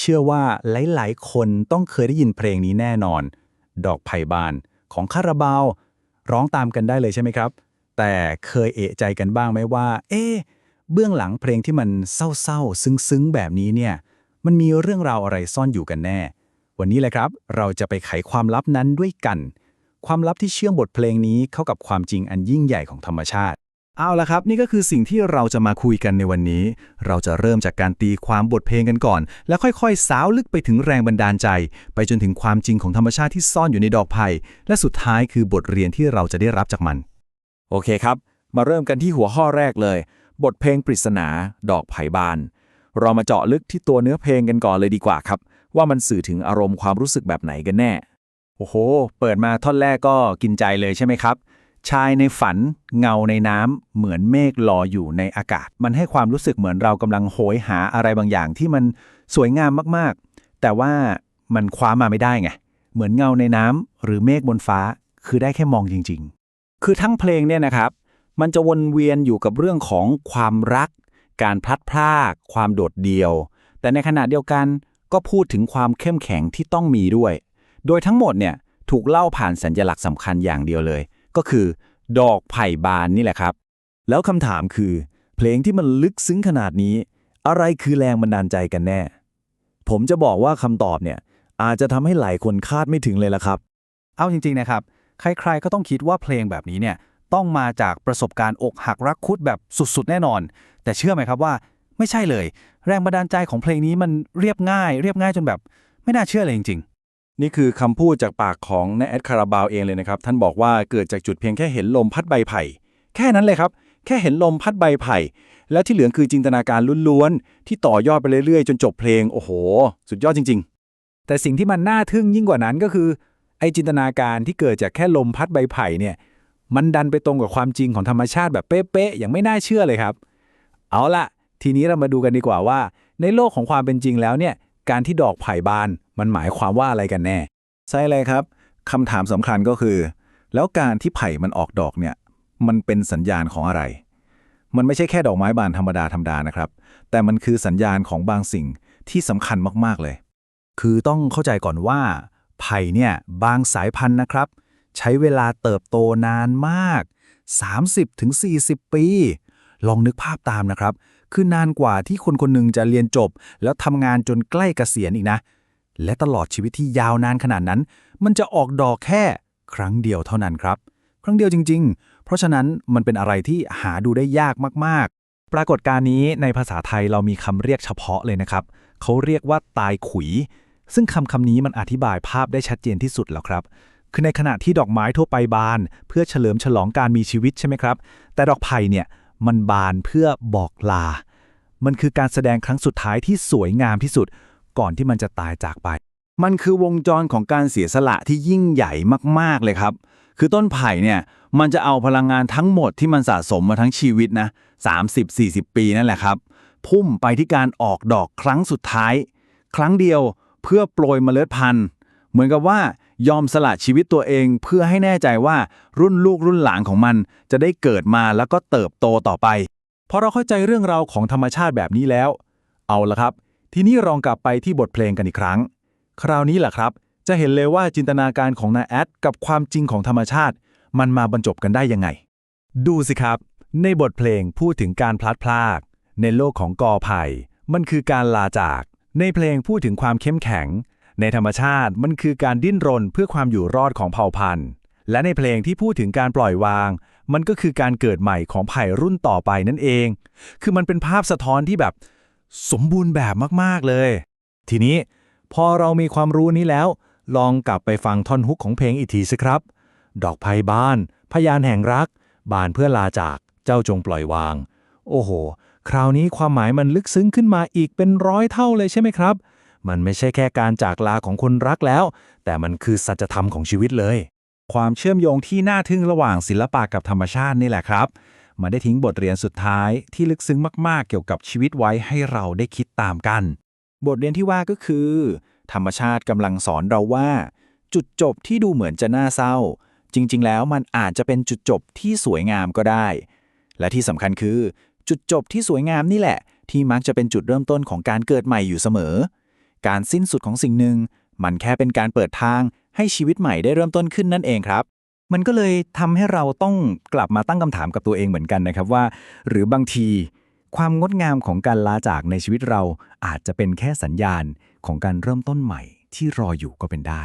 เชื่อว่าหลายๆ คนต้องเคยได้ยินเพลงนี้แน่นอน ดอกไผ่บานของคาราบาว ร้องตามกันได้เลยใช่ไหมครับ แต่เคยเอะใจกันบ้างไหมว่า เอ๊ะเบื้องหลังเพลงที่มันเศร้าๆ ซึ้งๆ แบบนี้เนี่ย มันมีเรื่องราวอะไรซ่อนอยู่กันแน่ วันนี้แหละครับ เราจะไปไขความลับนั้นด้วยกัน ความลับที่เชื่อมบทเพลงนี้เข้ากับความจริงอันยิ่งใหญ่ของธรรมชาติ เอาละครับ นี่ก็คือสิ่งที่เราจะมาคุยกันในวันนี้ เราจะเริ่มจากการตีความบทเพลงกันก่อน แล้วค่อยๆ สาวลึกไปถึงแรงบันดาลใจ ไปจนถึงความจริงของธรรมชาติที่ซ่อนอยู่ในดอกไผ่และสุดท้ายคือบทเรียนที่เราจะได้รับจากมัน โอเคครับ มาเริ่มกันที่หัวข้อแรกเลย บทเพลงปริศนา ดอกไผ่บาน เรามาเจาะลึกที่ตัวเนื้อเพลงกันก่อนเลยดีกว่าครับ ว่ามันสื่อถึงอารมณ์ความรู้สึกแบบไหนกันแน่ โอ้โห เปิดมาท่อนแรกก็กินใจเลยใช่ไหมครับ ชายในฝัน เงาในน้ำเหมือนเมฆลอยอยู่ในอากาศ มันให้ความรู้สึกเหมือนเรากำลังโหยหาอะไรบางอย่างที่มันสวยงามมากๆ แต่ว่ามันคว้ามาไม่ได้ไง เหมือนเงาในน้ำหรือเมฆบนฟ้า คือได้แค่มองจริง ๆ คือทั้งเพลงเนี่ยนะครับ มันจะวนเวียนอยู่กับเรื่องของความรัก การพลัดพราก ความโดดเดี่ยว แต่ในขณะเดียวกันก็พูดถึงความเข้มแข็งที่ต้องมีด้วย โดยทั้งหมดเนี่ยถูกเล่าผ่านสัญญลักษณ์สำคัญอย่างเดียวเลย ก็คือ ดอกไผ่บานนี่แหละครับ แล้วคำถามคือ เพลงที่มันลึกซึ้งขนาดนี้ อะไรคือแรงบันดาลใจกันแน่ ผมจะบอกว่าคำตอบเนี่ย อาจจะทำให้หลายคนคาดไม่ถึงเลยละครับ เอาจริง ๆ นะครับ ใคร ๆ ก็ต้องคิดว่าเพลงแบบนี้เนี่ยต้องมาจากประสบการณ์อกหักรักคุดแบบสุดๆ แน่นอน แต่เชื่อไหมครับว่าไม่ใช่เลย แรงบันดาลใจของเพลงนี้มันเรียบง่าย เรียบง่ายจนแบบ ไม่น่าเชื่อเลยจริง นี่คือคำพูดจากปากของนายแอดคาราบาวเองเลยนะครับ ท่านบอกว่าเกิดจากจุดเพียงแค่เห็นลมพัดใบไผ่ แค่นั้นเลยครับ แค่เห็นลมพัดใบไผ่ แล้วที่เหลือคือจินตนาการล้วนๆ ที่ต่อยอดไปเรื่อยๆ จนจบเพลง โอ้โห สุดยอดจริง ๆ แต่สิ่งที่มันน่าทึ่งยิ่งกว่านั้นก็คือ ไอจินตนาการที่เกิดจากแค่ลมพัดใบไผ่เนี่ย มันดันไปตรงกับความจริงของธรรมชาติแบบเป๊ะๆ อย่างไม่น่าเชื่อเลยครับ เอาละทีนี้เรามาดูกันดีกว่าว่า ในโลกของความเป็นจริงแล้วเนี่ย การที่ดอกไผ่บาน มันหมายความว่าอะไรกันแน่ ใช่เลยครับคำถามสำคัญก็คือ แล้วการที่ไผ่มันออกดอกเนี่ย มันเป็นสัญญาณของอะไร มันไม่ใช่แค่ดอกไม้บานธรรมดาธรรมดานะครับ แต่มันคือสัญญาณของบางสิ่งที่สำคัญมากๆเลย คือต้องเข้าใจก่อนว่า ไผ่เนี่ยบางสายพันธุ์นะครับ ใช้เวลาเติบโตนานมาก 30-40 ปี ลองนึกภาพตามนะครับ คือนานกว่าที่คนคนหนึ่งจะเรียนจบ แล้วทำงานจนใกล้เกษียณอีกนะ และตลอดชีวิตที่ยาวนานขนาดนั้น มันจะออกดอกแค่ครั้งเดียวเท่านั้นครับ ครั้งเดียวจริง ๆ เพราะฉะนั้นมันเป็นอะไรที่หาดูได้ยากมากๆ ปรากฏการณ์นี้ในภาษาไทยเรามีคำเรียกเฉพาะเลยนะครับ เขาเรียกว่าตายขุย ซึ่งคำคำนี้มันอธิบายภาพได้ชัดเจนที่สุดแล้วครับคือในขณะที่ดอกไม้ทั่วไปบาน เพื่อเฉลิมฉลองการมีชีวิตใช่ไหมครับ แต่ดอกไผ่เนี่ยมันบานเพื่อบอกลา มันคือการแสดงครั้งสุดท้ายที่สวยงามที่สุด ก่อนที่มันจะตายจากไป มันคือวงจรของการเสียสละที่ยิ่งใหญ่มากๆเลยครับ คือต้นไผ่เนี่ยมันจะเอาพลังงานทั้งหมดที่มันสะสมมาทั้งชีวิตนะ30-40 ปีนั่นแหละครับ พุ่มไปที่การออกดอกครั้งสุดท้าย ครั้งเดียวเพื่อโปรยเมล็ดพันธุ์ เหมือนกับว่ายอมสละชีวิตตัวเองเพื่อให้แน่ใจว่ารุ่นลูกรุ่นหลานของมันจะได้เกิดมาแล้วก็เติบโตต่อไปพอเราเข้าใจเรื่องราวของธรรมชาติแบบนี้แล้ว เอาละครับ ทีนี้ลองกลับไปที่บทเพลงกันอีกครั้ง คราวนี้แหละครับ จะเห็นเลยว่าจินตนาการของนาแอดกับความจริงของธรรมชาติ มันมาบรรจบกันได้ยังไง ดูสิครับ ในบทเพลงพูดถึงการพลัดพราก ในโลกของกอไผ่มันคือการลาจาก ในเพลงพูดถึงความเข้มแข็ง ในธรรมชาติมันคือการดิ้นรนเพื่อความอยู่รอดของเผ่าพันธุ์ และในเพลงที่พูดถึงการปล่อยวาง มันก็คือการเกิดใหม่ของไผ่รุ่นต่อไปนั่นเอง คือมันเป็นภาพสะท้อนที่แบบ สมบูรณ์แบบมาก ๆ เลย ทีนี้พอเรามีความรู้นี้แล้ว ลองกลับไปฟังท่อนฮุกของเพลงอีกทีสิครับ ดอกไผ่บ้าน พยานแห่งรัก บานเพื่อลาจาก เจ้าจงปล่อยวาง โอ้โห คราวนี้ความหมายมันลึกซึ้งขึ้นมาอีกเป็นร้อยเท่าเลยใช่ไหมครับ มันไม่ใช่แค่การจากลาของคนรักแล้ว แต่มันคือสัจธรรมของชีวิตเลย ความเชื่อมโยงที่น่าทึ่งระหว่างศิลปะกับธรรมชาตินี่แหละครับ มาได้ทิ้งบทเรียนสุดท้ายที่ลึกซึ้งมาก ๆ เกี่ยวกับชีวิตไว้ให้เราได้คิดตามกัน บทเรียนที่ว่าก็คือ ธรรมชาติกำลังสอนเราว่า จุดจบที่ดูเหมือนจะน่าเศร้า จริง ๆ แล้วมันอาจจะเป็นจุดจบที่สวยงามก็ได้ และที่สำคัญคือ จุดจบที่สวยงามนี่แหละ ที่มักจะเป็นจุดเริ่มต้นของการเกิดใหม่อยู่เสมอ การสิ้นสุดของสิ่งหนึ่งมันแค่เป็นการเปิดทางให้ชีวิตใหม่ได้เริ่มต้นขึ้นนั่นเองครับ มันก็เลยทำให้เราต้องกลับมาตั้งคำถามกับตัวเองเหมือนกันนะครับว่า หรือบางทีความงดงามของการลาจากในชีวิตเราอาจจะเป็นแค่สัญญาณของการเริ่มต้นใหม่ที่รออยู่ก็เป็นได้